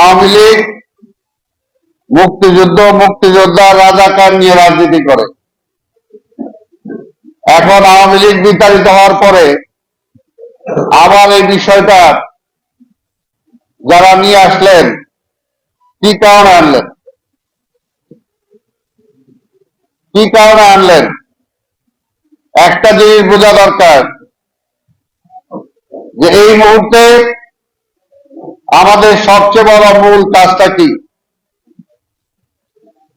আওয়ামী লীগ মুক্তিযুদ্ধ, মুক্তিযোদ্ধা, রাজাকার নিয়ে রাজনীতি করে। এখন আওয়ামী লীগ বিতাড়িত হওয়ার পরে আবার এই বিষয়টা যারা নিয়ে আসলেন, কি কারণে আনলেন? কি কারণে আনলেন? একটা জিনিস বোঝা দরকার যে এই মুহূর্তে আমাদের সবচেয়ে বড় মূল কাজটা কি?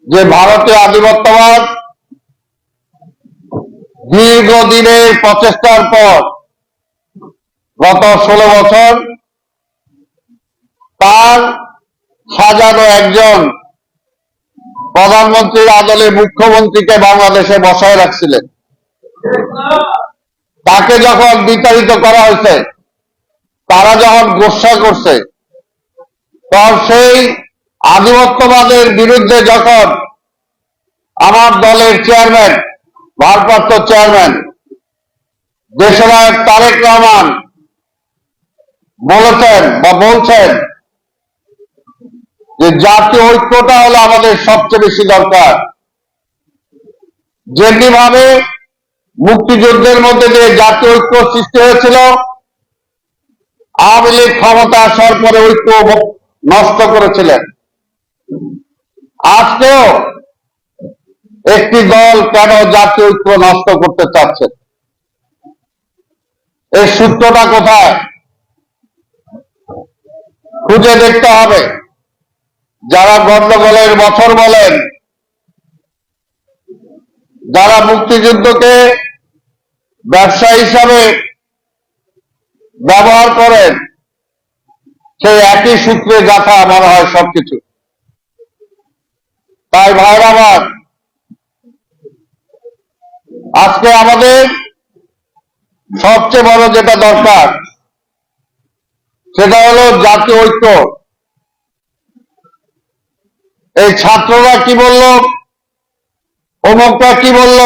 যে ভারতীয় আধিপত্যবাদ দীর্ঘদিনের প্রচেষ্টার পর গত ষোলো বছর তার সাজানো একজন প্রধানমন্ত্রীর আদলে মুখ্যমন্ত্রীকে বাংলাদেশে বসায় রাখছিলেন। তাকে যখন বিতাড়িত করা হয়েছে, তারা যখন গোসা করছে তখন সেই আধিপত্যবাদের বিরুদ্ধে যখন আমার দলের চেয়ারম্যান, ভারপ্রাপ্ত চেয়ারম্যান, দেশনায়ক তারেক রহমান বলেছেন বা বলছেন যে জাতীয় ঐক্যটা হলো আমাদের সবচেয়ে বেশি দরকার। যেমনি ভাবে মুক্তিযুদ্ধের মধ্যে দিয়ে জাতীয় ঐক্য সৃষ্টি হয়েছিল, আওয়ামী লীগ ক্ষমতা আসার পরে ঐক্য নষ্ট করেছিলেন। আজকেও একটি দল কেন জাতীয় ঐক্য নষ্ট করতে চাচ্ছে? এর সূত্রটা কোথায়? খুঁজে দেখতে হবে। যারা গন্ডগোলের বছর বলেন, যারা মুক্তিযুদ্ধকে ব্যবসা হিসাবে ব্যবহার করেন সেই একই সূত্রে গাথা মনে হয় সবকিছু। তাই ভাইরাবাদ আজকে আমাদের সবচেয়ে বড় যেটা দরকার, সেটা হলো জাতীয় ঐক্য। এই ছাত্ররা কি বলল? অমুকটা কি বলল?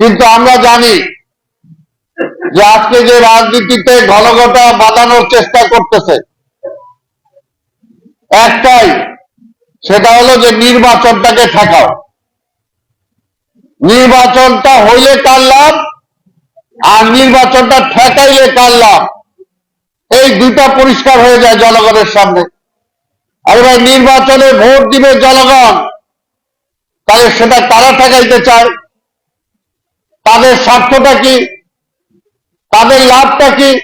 কিন্তু আমরা জানি যে আজকে যে রাজনীতিতে ঘনঘটা বাঁধানোর চেষ্টা করতেছে, একটাই, সেটা হলো যে নির্বাচনটাকে ঠেকাও। নির্বাচনটা হইলে কার লাভ? আর নির্বাচনটা ঠেকাইলে কার লাভ? এই দুটা পরিষ্কার হয়ে যায় জনগণের সামনে। আর এবার নির্বাচনে ভোট দিবে জনগণ, তাহলে সেটা তারা ঠেকাইতে চায়? তাদের স্বার্থটা কি? লাভটা কি?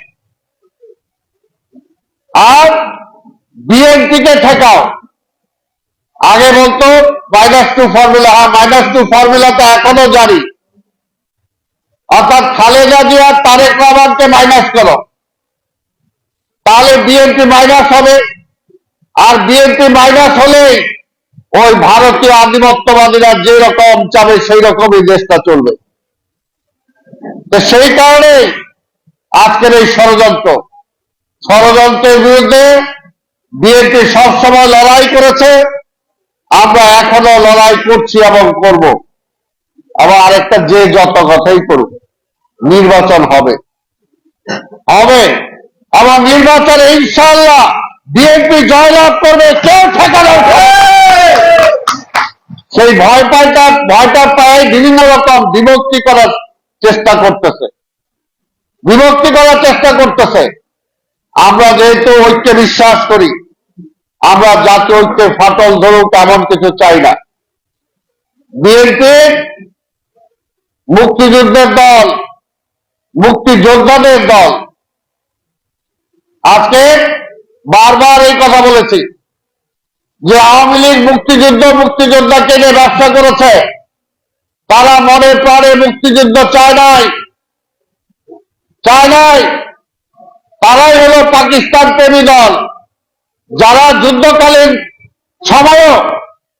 আর বিএনপিকে ঠেকাও। আগে বলতো মাইনাস টু ফর্মুলা হ্যাঁ মাইনাস টু ফর্মুলাটা এখনও জারি। অর্থাৎ খালেদা জিয়া, তারেক রহমানকে মাইনাস করো। তাহলে বিএনপি মাইনাস হবে। আর বিএনপি মাইনাস হলেই ওই ভারতীয় আধিপত্যবাদীরা যেরকম চাবে সেই রকমই দেশটা চলবে। তো সেই কারণে আজকের এই ষড়যন্ত্র। ষড়যন্ত্রের বিরুদ্ধে বিএনপি সবসময় লড়াই করেছে। আমরা এখনও লড়াই করছি এবং করব। আবার আরেকটা যে যত কথাই করুক, নির্বাচন হবে। হবে। এবং নির্বাচন ইনশাল্লাহ বিএনপি জয়লাভ করবে। কেউ ঠেকানো সেই ভয় পাইটা ভয়টা পায় বিভিন্ন রকম বিভক্তি করার চেষ্টা করতেছে। বিভক্তি করার চেষ্টা করতেছে। আমরা যেহেতু ঐক্যে বিশ্বাস করি, আমরা জাতীয় ঐক্যের ফাটল ধরুক এমন কিছু চাই না। বিএনপি মুক্তিযুদ্ধের দল, মুক্তিযোদ্ধাদের দল। আজকে বারবার এই কথা বলেছি যে আওয়ামী লীগ মুক্তিযুদ্ধ মুক্তিযোদ্ধাকে নিয়ে ব্যবসা করেছে। তারা মনে প্রাণে মুক্তিযুদ্ধ চায় নাই। চায় নাই। তারাই হলো পাকিস্তান প্রেমী দল। যারা যুদ্ধকালীন সময়ও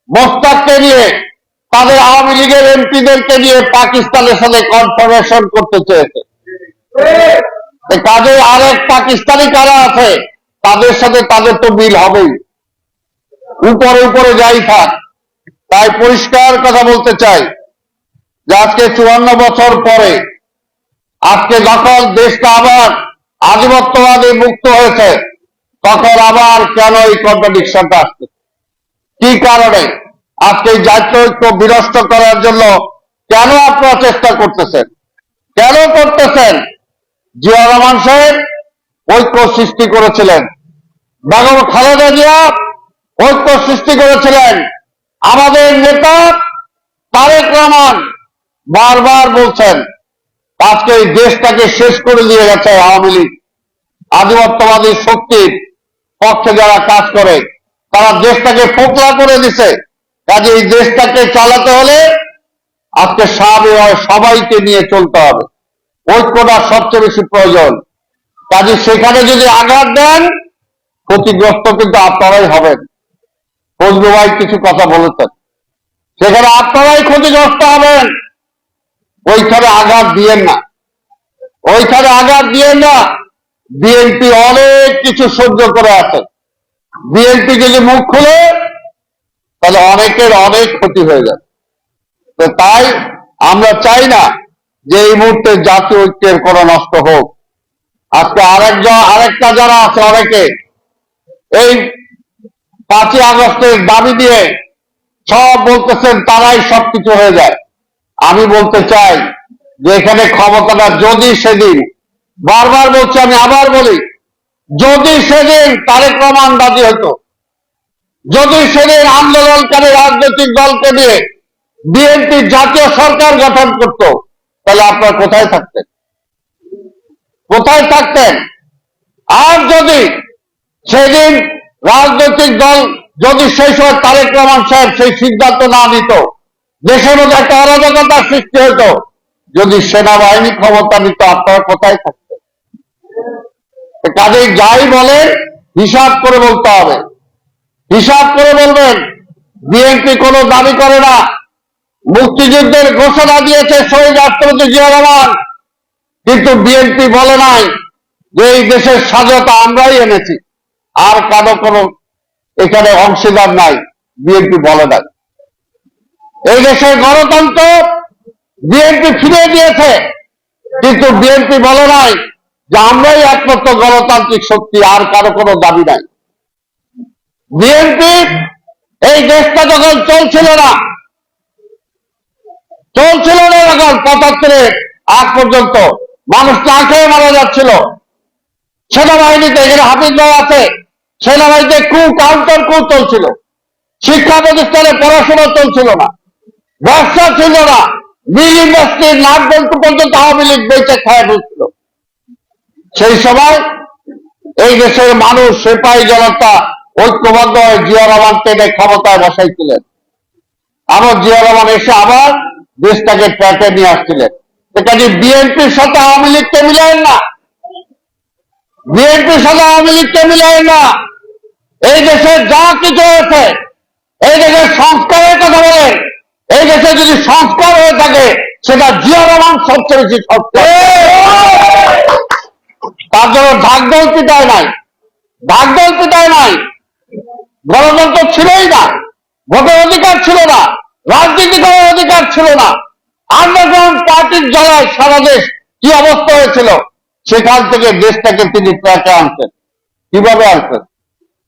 মোস্তাককে নিয়ে, তাদের আওয়ামী লীগের এমপিদেরকে নিয়ে পাকিস্তানের সাথে কনফার্মেশন করতে চেয়েছে। কাজে আরেক পাকিস্তানি কারা আছে, তাদের সাথে তাদের তো মিল হবেই। উপরে উপরে যাই থাক। তাই পরিষ্কার কথা বলতে চাই যে আজকে চুয়ান্ন বছর পরে আজকে যখন দেশটা আবার আধিপত্যবাদী মুক্ত হয়েছে, তখন আবার কেন এই কন্ট্রাডিকশনটা আসছে? কি কারণে? আজকে জাতীয় বিনষ্ট করার জন্য কেন আপনারা চেষ্টা করতেছেন? কেন করতেছেন? জিয়া রহমান সাহেব ঐক্য সৃষ্টি করেছিলেন। বেগম খালেদা জিয়া ঐক্য সৃষ্টি করেছিলেন। আমাদের নেতা তারেক রহমান বারবার বলছেন আজকে এই দেশটাকে শেষ করে দিয়ে গেছে আওয়ামী লীগ। আধিপত্যবাদী শক্তির পক্ষে যারা কাজ করে, তারা দেশটাকে পোকলা করে দিছে। কাজে এই দেশটাকে চালাতে হলে আজকে সবাইকে নিয়ে চলতে হবে। ঐক্যটা সবচেয়ে বেশি প্রয়োজন। কাজে সেখানে যদি আঘাত দেন, ক্ষতিগ্রস্ত কিন্তু আপনারাই হবেন। ফজলু ভাই কিছু কথা বলেছেন। সেখানে আপনারাই ক্ষতিগ্রস্ত হবেন। ওইখানে আঘাত দিয়েন না। ওইখানে আঘাত দিয়েন না বিএনপি অনেক কিছু সহ্য করে আছে। বিএনপি যদি মুখ খুলে, তাহলে অনেকের অনেক ক্ষতি হয়ে যাবে। তো তাই আমরা চাই না যে এই মুহূর্তে জাতীয় ঐক্যের কোন নষ্ট হোক। আজকে আরেকজন, আরেকটা যারা আছে অনেকে, এই পাঁচই আগস্টের দাবি দিয়ে সব বলতেছেন তারাই সবকিছু হয়ে যায়। আমি বলতে চাই যে এখানে ক্ষমতাটা যদি সেদিন, বারবার বলছি, আমি আবার বলি, যদি সেদিন তারেক রহমান রাজি হতো, যদি সেদিন আন্দোলনকারী রাজনৈতিক দলকে নিয়ে বিএনপি জাতীয় সরকার গঠন করত, তাহলে আপনার কোথায় থাকতেন? কোথায় থাকতেন? আর যদি সেদিন রাজনৈতিক দল, যদি সেই সময় তারেক রহমান সাহেব সেই সিদ্ধান্ত না নিত দেশের মধ্যে একটা অরাজকতার সৃষ্টি হতো যদি সেনাবাহিনী ক্ষমতা নিত, আপনারা কোথায় থাকতেন? কাজে যাই বলেন, হিসাব করে বলতে হবে। হিসাব করে বলবেন, বিএনপি কোনো দাবি করে না। মুক্তিযুদ্ধের ঘোষণা দিয়েছে শহীদ রাষ্ট্রপতি জিয়া রহমান। কিন্তু বিএনপি বলে নাই যে এই দেশের স্বাধীনতা আমরাই এনেছি। আর কারও কোনো এখানে অংশীদার নাই, বিএনপি বলে নাই। এই দেশের গণতন্ত্র বিএনপি ফিরিয়ে দিয়েছে কিন্তু বিএনপি বলে নাই যে আমরাই একমাত্র গণতান্ত্রিক শক্তি, আর কারও কোনো দাবি নাই। বিএনপি এই দেশটা যখন চলছিল না চলছিল না যখন পঁচাত্তরে আগ পর্যন্ত মানুষ না খেয়ে মারা যাচ্ছিল। সেনাবাহিনীতে এখানে হাফিজ আছে, সেনাবাহিনীতে কু কাউন্টার কু চলছিল। শিক্ষা প্রতিষ্ঠানে পড়াশোনা চলছিল না। ব্যবসা ছিল না। মিল ইন্ডাস্ট্রির নাম বলতে পর্যন্ত আওয়ামী লীগ বেঁচে খায় বলছিল সেই সময় এই দেশের মানুষ সেপাই জনতা ঐক্যবদ্ধ হয়ে জিয়া রহমান টেনে ক্ষমতায় বসাইছিলেন। আবার জিয়া রহমান এসে আবার দেশটাকে ট্র্যাকে নিয়ে আসছিলেন। কাজে বিএনপির সাথে আওয়ামী লীগকে মিলায়েন না। বিএনপির সাথে আওয়ামী লীগকে মিলায়েন না। এই দেশে যা কিছু হয়েছে, এই দেশের সংস্কারের কথা বলেন। এই দেশে যদি সংস্কার হয়ে থাকে, সেটা জিয়া সবচেয়ে বেশি সংস্কার। তার জন্য ঢাকঢোল পিটায় নাই। ঢাকঢোল পিটায় নাই। গণতন্ত্র ছিলই না। ভোটের অধিকার ছিল না। রাজনীতি করার অধিকার ছিল না। আন্ডারগ্রাউন্ড পার্টির জ্বালায় সারা দেশ কি অবস্থা হয়েছিল, সেখান থেকে দেশটাকে তিনি ট্র্যাকে আনছেন। কীভাবে আনছেন?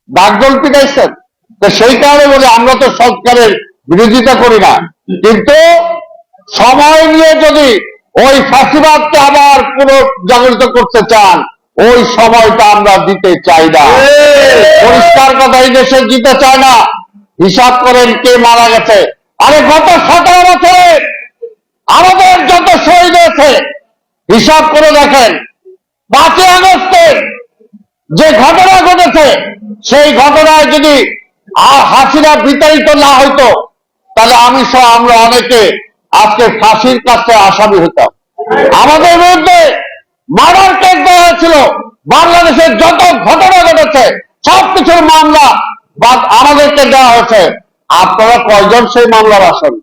ডাকদল পিটাইছেন তো সেই কারণে বলে আমরা তো সংস্কারের বিরোধিতা করি না। কিন্তু সময় নিয়ে যদি ওই ফাঁসিবাদকে আবার পুনর্জাগরিত করতে চান, ওই সময়টা আমরা দিতে চাই না। পরিষ্কার কথা এই দেশে দিতে চায় না। হিসাব করেন কে মারা গেছে। আরে গত সতেরো বছরে আমাদের যত শহীদ হয়েছে, হিসাব করে দেখেন, পাঁচই আগস্টে যে ঘটনা ঘটেছে, সেই ঘটনায় যদি হাসিনা বিতাড়িত না হইতো তাহলে আমি সহ আমরা অনেকে আজকে ফাঁসির কাছে আসামি হতাম। আমাদের বিরুদ্ধে মার্ডার কেস দেওয়া হয়েছিল। বাংলাদেশের যত ঘটনা ঘটেছে, সবকিছুর মামলা বাদ আমাদেরকে দেওয়া হয়েছে। আপনারা কয়জন সেই মামলার আসামি?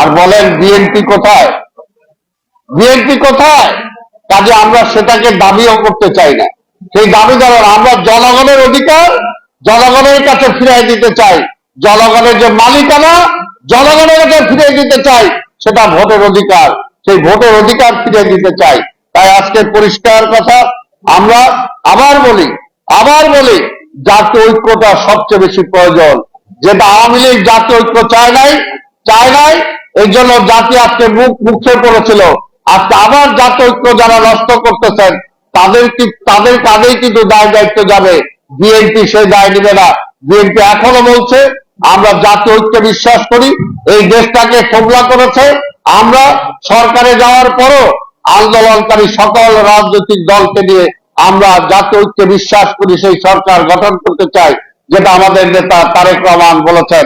আর বলেন, বিএনপি কোথায়? বিএনপি কোথায়? কাজে আমরা সেটাকে দাবিও করতে চাই না। সেই দাবি দেওয়ার আমরা জনগণের অধিকার, জনগণের কাছে ফিরিয়ে দিতে চাই। জনগণের যে মালিকানা, জনগণের কাছে ফিরিয়ে দিতে চাই, সেটা ভোটের অধিকার। সেই ভোটের অধিকার ফিরিয়ে দিতে চাই। তাই আজকে পরিষ্কার কথা, আমরা আবার বলি আবার বলি, জাতীয় ঐক্যটা সবচেয়ে বেশি প্রয়োজন। যেটা আওয়ামী লীগ জাতীয় ঐক্য চায় নাই চায় নাই, এই জন্য জাতি আজকে মুখ মুখে পড়েছিল আজকে আবার জাতীয় ঐক্য যারা নষ্ট করতেছেন, তাদের কি, তাদের কাঁধেই কিন্তু দায় দায়িত্ব যাবে। বিএনপি সেই দায় নিবে না। বিএনপি এখনও বলছে আমরা জাতীয় ঐক্যে বিশ্বাস করি, এই দেশটাকে কবলা করেছে। আমরা সরকারে যাওয়ার পরও আন্দোলনকারী সকল রাজনৈতিক দলকে নিয়ে আমরা জাতীয় ঐক্যে বিশ্বাস করি, সেই সরকার গঠন করতে চাই, যেটা আমাদের নেতা তারেক রহমান বলেছেন।